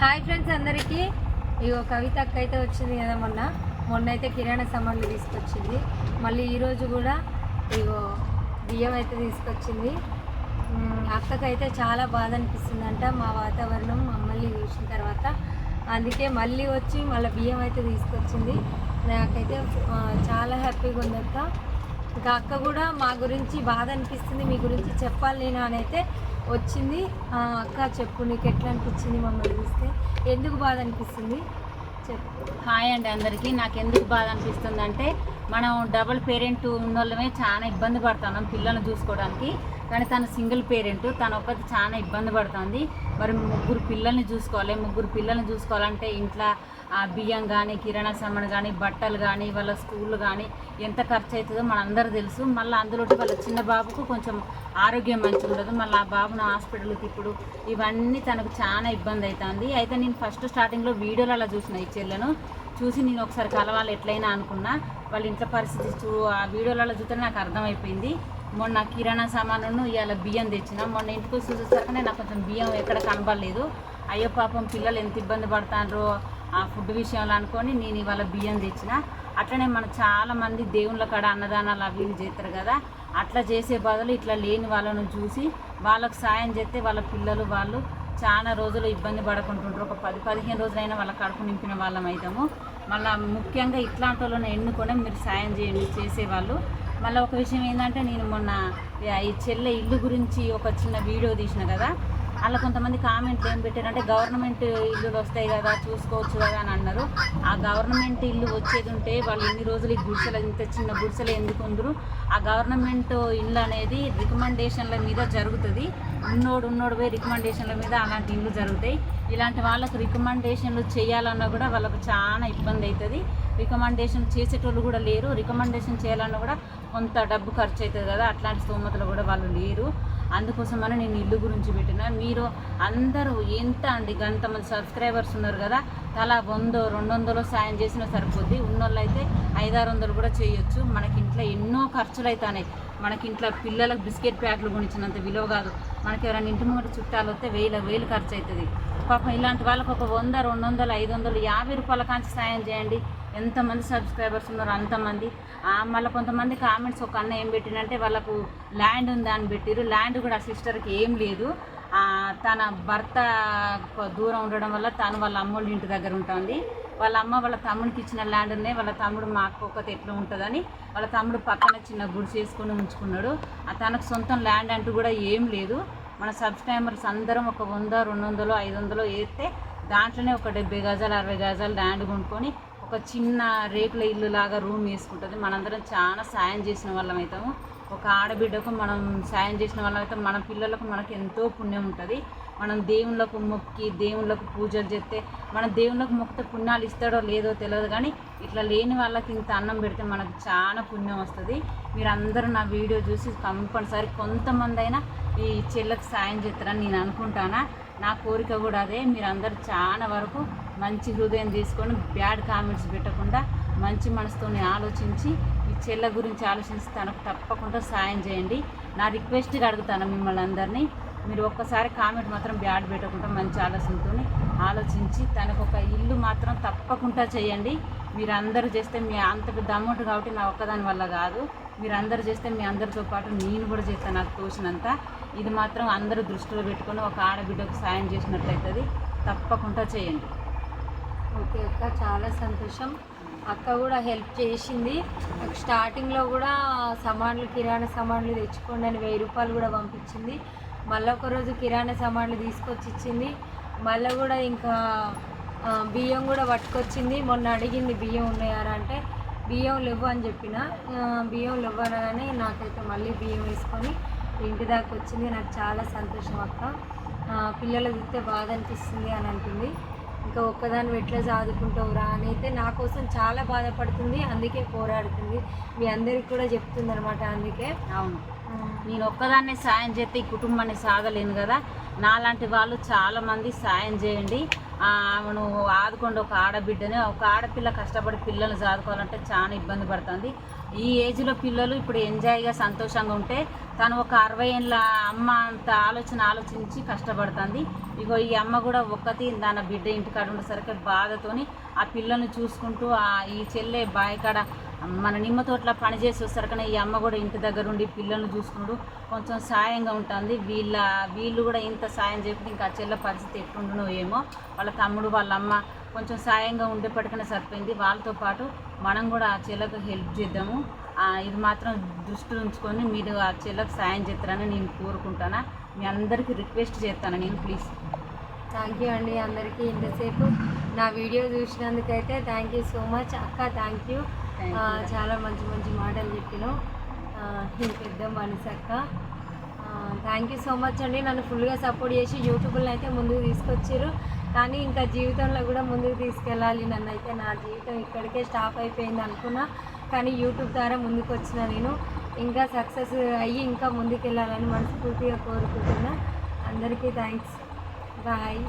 Hi friends అందరికీ. ఇగో కవిత అక్క అయితే వచ్చింది కదా మొన్న. మొన్న అయితే కిరాణా సామాన్లు తీసుకొచ్చింది. మళ్ళీ ఈరోజు కూడా ఇగో బియ్యం అయితే తీసుకొచ్చింది. అక్కకైతే చాలా బాధ అనిపిస్తుందంట. మా వాతావరణం మమ్మల్ని చూసిన తర్వాత. అందుకే మళ్ళీ వచ్చి మళ్ళీ బియ్యం అయితే తీసుకొచ్చింది. నాకైతే చాలా హ్యాపీగా ఉంది అక్క ఇంకా అక్క కూడా మా గురించి బాధ అనిపిస్తుంది. మీ గురించి చెప్పాలి నేను అని అయితే వచ్చింది. అక్క చెప్పు నీకు ఎట్లా అనిపించింది మమ్మల్ని చూస్తే? ఎందుకు బాధ అనిపిస్తుంది? చెప్పు. హాయ్ అండి అందరికీ. నాకు ఎందుకు బాధ అనిపిస్తుంది అంటే మనం డబుల్ పేరెంట్ ఉన్నోళ్ళమే చాలా ఇబ్బంది పడుతున్నాం పిల్లల్ని చూసుకోవడానికి. కానీ తను సింగిల్ పేరెంట్ తన ఒక్కటి చాలా ఇబ్బంది పడుతుంది. మరి ముగ్గురు పిల్లల్ని చూసుకోవాలి ముగ్గురు పిల్లల్ని చూసుకోవాలంటే ఇంట్లో ఆ బియ్యం కానీ కిరాణా సామాన్ కానీ బట్టలు కానీ వాళ్ళ స్కూల్ కానీ ఎంత ఖర్చు అవుతుందో మనందరూ తెలుసు. మళ్ళీ అందులో వాళ్ళ చిన్న బాబుకు కొంచెం ఆరోగ్యం మంచిగా ఉండదు మళ్ళీ ఆ బాబును హాస్పిటల్కి ఇప్పుడు ఇవన్నీ తనకు చాలా ఇబ్బంది అవుతుంది అయితే నేను ఫస్ట్ స్టార్టింగ్లో వీడియోలు అలా చూసిన ఈ చెల్లెను. చూసి నేను ఒకసారి కలవాలి ఎట్లయినా అనుకున్నా. వాళ్ళ ఇంట్లో పరిస్థితి చూ ఆ వీడియోలలో చూస్తే నాకు అర్థమైపోయింది. మొన్న కిరాణా సామాను ఇవాళ బియ్యం తెచ్చిన మొన్న ఇంటికి వచ్చి చూసేసరికి నాకు కొంచెం బియ్యం ఎక్కడ కనబడలేదు. అయ్యో పాపం పిల్లలు ఎంత ఇబ్బంది పడతారో ఆ ఫుడ్ విషయంలో అనుకొని నేను ఇవాళ బియ్యం తెచ్చిన. అట్లనే మన చాలామంది దేవుళ్ళ కాడ అన్నదానాలు అవి ఇవి చేస్తారు కదా. అట్లా చేసే బదులు ఇట్లా లేని వాళ్ళను చూసి వాళ్ళకు సాయం చేస్తే వాళ్ళ పిల్లలు వాళ్ళు చాలా రోజులు ఇబ్బంది పడకుంటుంటారు ఒక పది పదిహేను రోజులైనా వాళ్ళ కడుపు నింపిన వాళ్ళం అవుతాము మళ్ళీ ముఖ్యంగా ఇట్లాంటి వాళ్ళని ఎన్నుకొని మీరు సాయం చేయండి చేసేవాళ్ళు. మళ్ళీ ఒక విషయం ఏంటంటే నేను మొన్న ఈ చెల్లె ఇల్లు గురించి ఒక చిన్న వీడియో తీసిన కదా. అలా కొంతమంది కామెంట్లు ఏం పెట్టారంటే గవర్నమెంట్ ఇల్లులు వస్తాయి కదా చూసుకోవచ్చు కదా అని అన్నారు. ఆ గవర్నమెంట్ ఇల్లు వచ్చేది ఉంటే వాళ్ళు ఎన్ని రోజులు ఈ గుడిసెలు ఇంత చిన్న గుడిసెలు ఎందుకు ఉందరు ఆ గవర్నమెంట్ ఇల్లు అనేది రికమెండేషన్ల మీద జరుగుతుంది. ఉన్నోడు ఉన్నోడు పోయి రికమెండేషన్ల మీద అలాంటి ఇల్లు జరుగుతాయి. ఇలాంటి వాళ్ళకు రికమెండేషన్లు చేయాలన్నా కూడా వాళ్ళకు చాలా ఇబ్బంది అవుతుంది రికమెండేషన్ చేసేటోళ్ళు కూడా లేరు. రికమెండేషన్ చేయాలన్నా కూడా కొంత డబ్బు ఖర్చు అవుతుంది కదా. అట్లాంటి స్తోమతలు కూడా వాళ్ళు లేరు. అందుకోసమని నేను ఇల్లు గురించి పెట్టిన. మీరు అందరూ ఎంత అండి గంతమంది సబ్స్క్రైబర్స్ ఉన్నారు కదా తలా వంద రెండు వందలు సాయం చేసినా సరిపోద్ది. ఉన్నోళ్ళు అయితే ఐదారు వందలు కూడా చేయొచ్చు. మనకి ఇంట్లో ఎన్నో ఖర్చులు అవుతాయి మనకి ఇంట్లో పిల్లలకు బిస్కెట్ ప్యాక్లు కొనిచ్చినంత విలువ కాదు. మనకి ఎవరైనా ఇంటి ముందు చుట్టాలు వస్తే వేల వేలు ఖర్చు అవుతుంది పాపం ఇలాంటి వాళ్ళకి ఒక వంద రెండు వందలు ఐదు వందలు యాభై రూపాయల కాంచి సాయం చేయండి. ఎంతమంది సబ్స్క్రైబర్స్ ఉన్నారు అంతమంది. మళ్ళీ కొంతమంది కామెంట్స్ ఒక అన్న ఏం పెట్టినంటే వాళ్ళకు ల్యాండ్ ఉందా అని పెట్టిరు ల్యాండ్ కూడా ఆ సిస్టర్కి ఏం లేదు. తన భర్త దూరం ఉండడం వల్ల తను వాళ్ళ అమ్మోళ్ళ ఇంటి దగ్గర ఉంటుంది. వాళ్ళ అమ్మ వాళ్ళ తమ్ముడికి ఇచ్చిన ల్యాండ్నే వాళ్ళ తమ్ముడు మా అక్క ఒకటి ఎట్లా ఉంటుందని వాళ్ళ తమ్ముడు పక్కన చిన్న గుడి చేసుకుని ఉంచుకున్నాడు. తనకు సొంతం ల్యాండ్ అంటూ కూడా ఏం లేదు. మన సబ్స్క్రైబర్స్ అందరం ఒక వంద రెండు వందలు ఐదు వందలు వేస్తే దాంట్లోనే ఒక డెబ్బై గజాలు అరవై గజాలు ల్యాండ్ కొనుక్కొని ఒక చిన్న రేకుల ఇల్లు లాగా రూమ్ వేసుకుంటుంది. మనందరం చాలా సాయం చేసిన వాళ్ళం అవుతాము ఒక ఆడబిడ్డకు మనం సాయం చేసిన వాళ్ళైతే మన పిల్లలకు మనకు ఎంతో పుణ్యం ఉంటుంది. మనం దేవుళ్ళకు మొక్కి దేవుళ్ళకు పూజలు చేస్తే మన దేవుళ్ళకు మొక్కితే పుణ్యాలు ఇస్తాడో లేదో తెలియదు కానీ ఇట్లా లేని వాళ్ళకి ఇంత అన్నం పెడితే మనకు చాలా పుణ్యం వస్తుంది. మీరందరూ నా వీడియో చూసి కంపల్సరీ కొంతమంది అయినా ఈ చెల్లకు సాయం చేస్తారని నేను అనుకుంటానా? నా కోరిక కూడా అదే. మీరు చాలా వరకు మంచి హృదయం తీసుకొని బ్యాడ్ కామెంట్స్ పెట్టకుండా మంచి మనసుతో ఆలోచించి చెల్ల గురించి ఆలోచించి తనకు తప్పకుండా సాయం చేయండి. నా రిక్వెస్ట్గా అడుగుతాను మిమ్మల్ని అందరినీ. మీరు ఒక్కసారి కామెంట్ మాత్రం బ్యాడ్ పెట్టకుండా మంచి ఆలోచనతో ఆలోచించి తనకు ఒక ఇల్లు మాత్రం తప్పకుండా చేయండి. మీరు అందరూ చేస్తే మీ అంతటి పెద్ద అమౌంట్ కాబట్టి నా ఒక్కదాని వల్ల కాదు. మీరు అందరు చేస్తే మీ అందరితో పాటు నేను కూడా చేస్తాను నాకు తోచినంత. ఇది మాత్రం అందరూ దృష్టిలో పెట్టుకొని ఒక ఆడబిడ్డకు సాయం చేసినట్లయితుంది. తప్పకుండా చేయండి. ఓకే అక్క చాలా సంతోషం. అక్క కూడా హెల్ప్ చేసింది. నాకు స్టార్టింగ్లో కూడా సామాన్లు కిరాణా సామాన్లు తెచ్చుకోండి అని వెయ్యి రూపాయలు కూడా పంపించింది. మళ్ళీ ఒక రోజు కిరాణా సామాన్లు తీసుకొచ్చి ఇచ్చింది. మళ్ళీ కూడా ఇంకా బియ్యం కూడా పట్టుకొచ్చింది. మొన్న అడిగింది బియ్యం ఉన్నాయారా? అంటే బియ్యం లేవు అని చెప్పిన. బియ్యం బియ్యం లేవనగానే నాకైతే మళ్ళీ బియ్యం వేసుకొని ఇంటి దాకా వచ్చింది. నాకు చాలా సంతోషం అక్క. పిల్లలు చూస్తే బాధ అనిపిస్తుంది అని అంటుంది. ఇంకా ఒక్కదాన్ని ఎట్లా చదువుకుంటావురా అని అయితే నా కోసం చాలా బాధపడుతుంది అందుకే పోరాడుతుంది. మీ అందరికి కూడా చెప్తుంది అనమాట అందుకే. అవును. నేను ఒక్కదాన్నే సాయం చేస్తే ఈ కుటుంబాన్ని సాగలేను కదా. నాలాంటి వాళ్ళు చాలామంది సాయం చేయండి. ఆమెను ఆదుకోండి ఒక ఆడబిడ్డని. ఒక ఆడపిల్ల కష్టపడి పిల్లల్ని చదువుకోవాలంటే చాలా ఇబ్బంది పడుతుంది. ఈ ఏజ్లో పిల్లలు ఇప్పుడు ఎంజాయ్గా సంతోషంగా ఉంటే తను ఒక అరవై ఏళ్ళ అమ్మ అంత ఆలోచన ఆలోచించి కష్టపడుతుంది. ఇగో ఈ అమ్మ కూడా ఒక్కతి దాని బిడ్డ ఇంటికాడ ఉండేసరికి బాధతోని ఆ పిల్లల్ని చూసుకుంటూ ఆ ఈ చెల్లె బాయికాడ మన నిమ్మ తోటలో పని చేసి వచ్చేసరికనే ఈ అమ్మ కూడా ఇంటి దగ్గర ఉండి పిల్లల్ని చూసుకున్నాడు కొంచెం సాయంగా ఉంటుంది. వీళ్ళ వీళ్ళు కూడా ఇంత సాయం చేయకుండా ఇంకా ఆ చెల్లె పరిస్థితి ఎట్లుండునో ఏమో. వాళ్ళ తమ్ముడు వాళ్ళ అమ్మ కొంచెం సాయంగా ఉండేప్పటికనే సరిపోయింది. వాళ్ళతో పాటు మనం కూడా ఆ చెల్లకు హెల్ప్ చేద్దాము. ఇది మాత్రం దృష్టిలో ఉంచుకొని మీరు ఆ చెల్లకు సాయం చేస్తారని నేను కోరుకుంటానా. మీ అందరికీ రిక్వెస్ట్ చేస్తాను నేను ప్లీజ్. థ్యాంక్ యూ అండి అందరికీ ఇంతసేపు. నా వీడియో చూసినందుకైతే థ్యాంక్ యూ సో మచ్. అక్క థ్యాంక్ యూ. చాలా మంచి మంచి మాటలు చెప్పినావు. పెద్ద మనసు అక్క థ్యాంక్ యూ సో మచ్ అండి. నన్ను ఫుల్గా సపోర్ట్ చేసి యూట్యూబ్లో అయితే ముందుకు తీసుకొచ్చారు కానీ ఇంకా జీవితంలో కూడా ముందుకు తీసుకెళ్ళాలి నన్ను అయితే నా జీవితం ఇక్కడికే స్టాప్ అయిపోయింది అనుకున్నా. కానీ యూట్యూబ్ ద్వారా ముందుకు వచ్చిన నేను. ఇంకా సక్సెస్ అయ్యి ఇంకా ముందుకు వెళ్ళాలని మనస్ఫూర్తిగా కోరుకుంటున్నా. అందరికీ థ్యాంక్స్ బాయ్